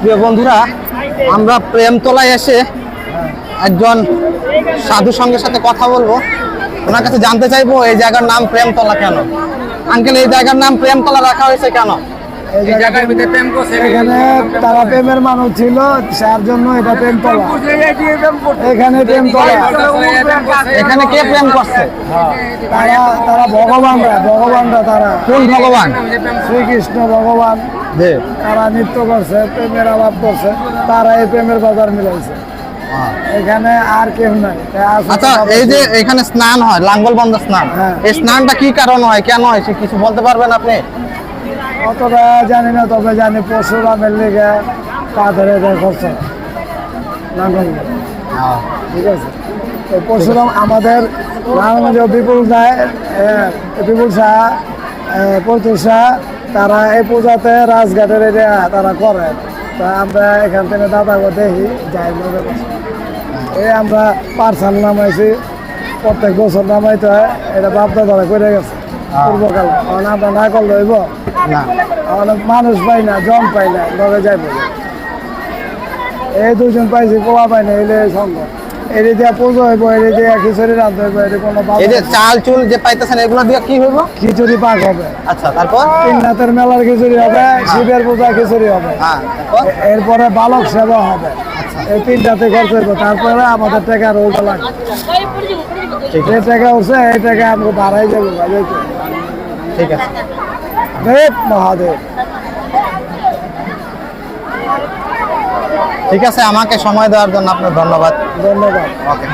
প্রিয় বন্ধুরা আমরা প্রেমতলায় এসে একজন সাধু সঙ্গের সাথে কথা বলব। ওনার কাছে জানতে চাইব এই জায়গার নাম প্রেমতলা কেন? আঙ্কেল এই জায়গার নাম প্রেমতলা রাখা হয়েছে কেন? এখানে তারা প্রেমের মানুষ ছিল তার জন্য এটা প্রেম তলা এখানে এখানে কে প্রেম করছে? তারা তারা ভগবানরা ভগবানরা তারা। কোন ভগবান? শ্রীকৃষ্ণ ভগবান। তারা নৃত্য করছে প্রেমের অভাব করছে তারা এই প্রেমের বাজার মিলাইছে। এখানে আর কেউ নাই। আচ্ছা এই যে। এখানে স্নান হয় লাঙ্গল বন্ধ স্নান। হ্যাঁ। এই স্নানটা কি কারণ হয় কেন হয় সে কিছু বলতে পারবেন আপনি? অতটা জানি না তবে জানি পরশুরামের লেগে পা ধরে দেয় খরচ নাঙ্গল ঠিক আছে? তো পরশুরাম আমাদের নারায়ণগঞ্জ বিপুল আহ, বিপুল শাহ প্রচুর শাহ তারা এই পূজাতে রাজঘাটের এটা তারা করে। তা আমরা এখান থেকে দাদাগো দেখি যাই মজা এই আমরা পার্সাল নামাইছি প্রত্যেক বছর নামাইতে হয় এটা বাপদা ধরা করে গেছে পূর্বকাল। কারণ আমরা না করলে হইব? না। অনেক মানুষ পাই না জম পাই না লগে যাইব। এই দুজন পাইছি পোলা পাই না এলে সঙ্গ। এটি দিয়ে পুজো হইব এটি দিয়ে খিচুড়ি রাঁধতে হইব এটি কোনো এই যে চাল চুল যে পাইতেছেন এগুলো দিয়ে কি হইব? খিচুড়ি পাক হবে। আচ্ছা তারপর? তিন রাতের মেলার খিচুড়ি হবে শিবের পূজা খিচুড়ি হবে। হ্যাঁ এরপরে বালক সেবা হবে। এই তিনটাতে খরচ হইব। তারপরে আমাদের টাকা রইব লাগবে। ঠিক যে টাকা উঠছে এই টাকা আমাকে বাড়াই যাব ঠিক আছে। দেব মহাদেব। ঠিক আছে আমাকে সময় দেওয়ার জন্য আপনার ধন্যবাদ। ধন্যবাদ। ওকে